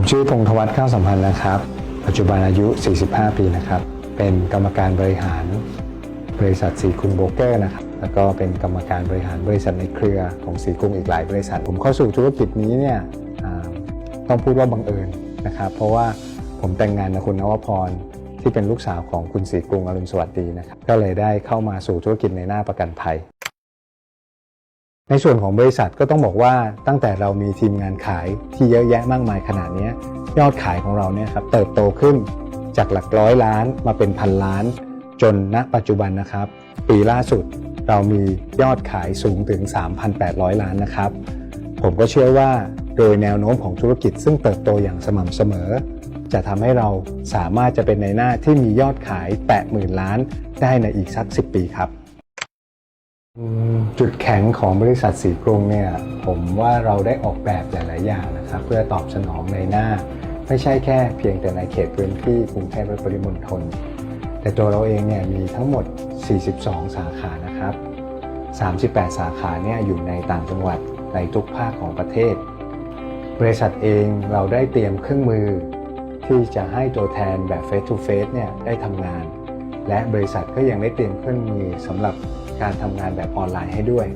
ผมชื่อพงธวัฒน์ข้าวสัมพันธ์นะครับ ปัจจุบันอายุ 45 ปีนะครับ เป็นกรรมการบริหารบริษัทสีกรุงโบเกอร์นะครับ แล้วก็เป็นกรรมการบริหารบริษัทในเครือของสีกรุงอีกหลายบริษัท ผมเข้าสู่ธุรกิจนี้เนี่ยต้องพูดว่าบังเอิญนะครับ เพราะว่าผมแต่งงานกับคุณนวพรที่เป็นลูกสาวของคุณสีกรุงอรุณสวัสดีนะครับ ก็เลยได้เข้ามาสู่ธุรกิจในหน้าประกันภัย ในส่วนของบริษัทก็ต้องบอกว่าตั้งแต่เรามีทีมงานขายที่เยอะแยะมากมายขนาดนี้ยอดขายของเราเนี่ยครับเติบโตขึ้นจากหลักร้อยล้านมาเป็นพันล้าน จนณปัจจุบันนะครับ ปีล่าสุดเรามียอดขายสูงถึง 3,800 ล้านนะครับ ผมก็เชื่อว่าโดยแนวโน้มของธุรกิจซึ่งเติบโตอย่างสม่ำเสมอ จะทำให้เราสามารถจะเป็นในหน้าที่มียอดขายแตะหมื่นล้านได้ในอีกสัก 10 ปีครับ จุดแข็งของบริษัทสีกรุงเนี่ยผมว่าเราได้ออกแบบหลาย ๆ อย่างนะครับเพื่อตอบสนองในหน้า ไม่ใช่แค่เพียงแต่ในเขตพื้นที่กรุงเทพและปริมณฑลแต่ตัวเราเองเนี่ยมีทั้งหมด 42 สาขานะครับ 38 สาขาเนี่ยอยู่ในต่างจังหวัดในทุกภาคของประเทศ บริษัทเองเราได้เตรียมเครื่องมือ ที่จะให้ตัวแทนแบบ Face to Face เนี่ยได้ทำงาน และบริษัทก็ยังได้เตรียมเครื่องมือสำหรับ การทำงานแบบออนไลน์ให้ด้วย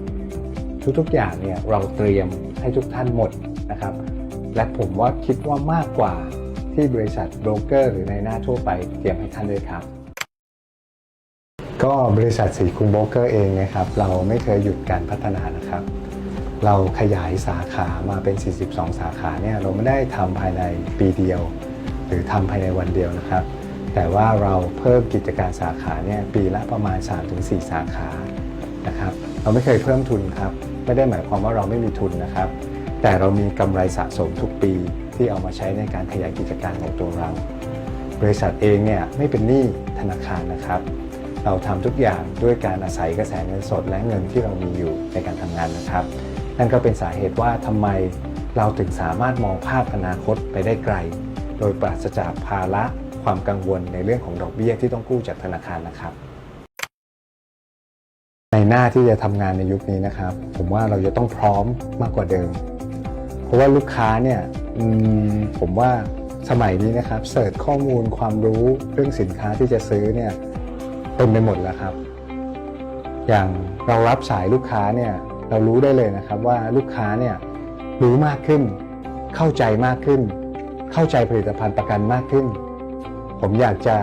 ทุกๆอย่างเนี่ยเราเตรียมให้ทุกท่านหมดนะครับ และผมว่าคิดว่ามากกว่าที่บริษัทโบรกเกอร์หรือในหน้าทั่วไปเตรียมให้ท่านด้วยครับ ก็บริษัทสีกรุงโบรกเกอร์เองนะครับ เราไม่เคยหยุดการพัฒนานะครับ เราขยายสาขามาเป็น 42 สาขาเนี่ยเราไม่ได้ทำภายในปีเดียว หรือทำภายในวันเดียวนะครับแต่ว่าเราเพิ่มกิจการสาขาเนี่ยปีละประมาณ 3-4 สาขา นะครับเราไม่เคยเพิ่มทุนครับไม่ได้หมายความว่าเราไม่มีทุนนะครับ แต่เรามีกำไรสะสมทุกปีที่เอามาใช้ในการขยายกิจการของตัวเรา บริษัทเองเนี่ยไม่เป็นหนี้ธนาคารนะครับ เราทำทุกอย่างด้วยการอาศัยกระแสเงินสดและเงินที่เรามีอยู่ในการทำงานนะครับ นั่นก็เป็นสาเหตุว่าทำไมเราถึงสามารถมองภาพอนาคตไปได้ไกล โดยปราศจากภาระความกังวลในเรื่องของดอกเบี้ยที่ต้องกู้จากธนาคารนะครับ ในหน้าที่จะทำงานในยุคนี้นะครับ ผมว่าเราจะต้องพร้อมมากกว่าเดิม เพราะว่าลูกค้าเนี่ยผมว่าสมัยนี้นะครับเสิร์ชข้อมูลความรู้เรื่องสินค้าที่จะซื้อเนี่ยเต็มไปหมดแล้วครับ อย่างเรารับสายลูกค้าเนี่ยเรารู้ได้เลยนะครับว่าลูกค้าเนี่ยรู้มากขึ้น เข้าใจมากขึ้น เข้าใจผลิตภัณฑ์ประกันมากขึ้น ผมอยากจะ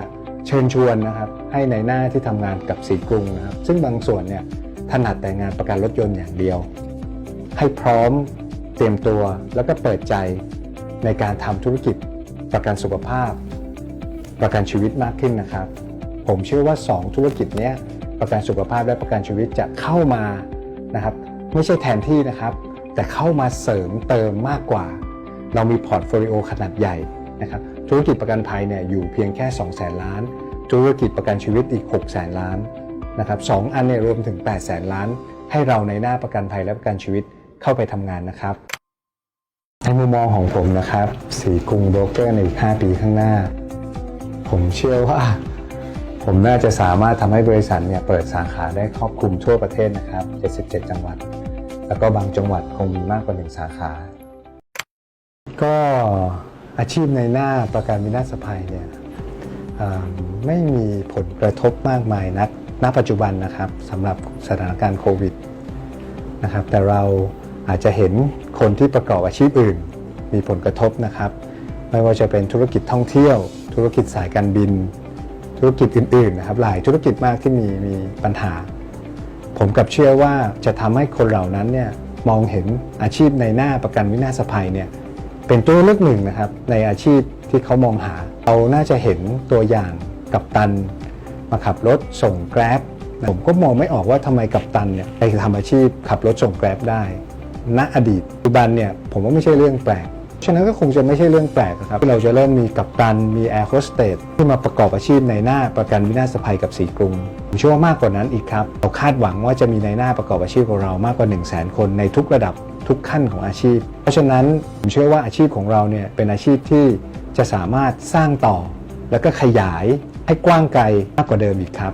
เชิญชวนนะครับ ให้ในหน้าที่ทำงานกับสีกรุงนะครับ ซึ่งบางส่วนเนี่ยถนัดแต่งานประกันรถยนต์อย่างเดียว ให้พร้อมเตรียมตัวแล้วก็เปิดใจในการทำธุรกิจประกันสุขภาพ ประกันชีวิตมากขึ้นนะครับ ผมเชื่อว่า 2 ธุรกิจเนี้ยประกันสุขภาพและประกันชีวิตจะเข้ามานะครับ ไม่ใช่แทนที่นะครับ แต่เข้ามาเสริมเติมมากกว่า เรามีพอร์ตโฟลิโอขนาดใหญ่นะครับธุรกิจประกันภัยเนี่ยอยู่เพียงแค่ 2 0 0แสนล้าน ธุรกิจประกันชีวิตอีก 6 0แสนล้านนะครับสองอันเนี่ยรวมถึง 8 0แสนล้าน ให้เราในหน้าประกันภัยและประกันชีวิตเข้าไปทำงานนะครับ ในมุมมองของผมนะครับ สีกรุงโบรกเกอร์ในอีก 5 ปีข้างหน้า ผมเชื่อว่า ผมน่าจะสามารถทำให้บริษัทเนี่ยเปิดสาขาได้ครอบคลุมทั่วประเทศนะครับ 77 จังหวัด แล้วก็บางจังหวัดคงมีมากกว่า1สาขา ก็อาชีพในหน้าประกันวินาศภัยเนี่ย ไม่มีผลกระทบมากมายนักณปัจจุบันนะครับสำหรับสถานการณ์โควิดนะครับแต่เราอาจจะเห็นคนที่ประกอบอาชีพอื่น มีผลกระทบนะครับ ไม่ว่าจะเป็นธุรกิจท่องเที่ยว ธุรกิจสายการบิน ธุรกิจอื่นๆนะครับหลายธุรกิจมากที่มีมีปัญหา ผมกับเชื่อว่าจะทำให้คนเหล่านั้นเนี่ยมองเห็นอาชีพในหน้าประกันวินาศภัยเนี่ยเป็นตัวเลือกหนึ่งนะครับในอาชีพที่เขามองหา เราน่าจะเห็นตัวอย่างกับตันมาขับรถส่งแกร็บผมก็มองไม่ออกว่าทำไมกับตันเนี่ยไปทำอาชีพขับรถส่งแกร็บได้ณอดีตปัจจุบันเนี่ยผมว่าไม่ใช่เรื่องแปลก ฉะนั้นก็คงจะไม่ใช่เรื่องแปลกครับเราจะเริ่มมีกัปตันมีแอร์โฮสเตสที่มาประกอบอาชีพในหน้าประกันวินาศภัยกับสีกรุงผมเชื่อว่ามากกว่านั้นอีกครับ เราคาดหวังว่าจะมีในหน้าประกอบอาชีพของเรามากกว่า 1 0 0 0 0แคนในทุกระดับทุกขั้นของอาชีพ เพราะฉะนั้นผมเชื่อว่าอาชีพของเราเนี่ยเป็นอาชีพที่ จะสามารถสร้างต่อ แล้วก็ขยายให้กว้างไกลมากกว่าเดิมอีกครับ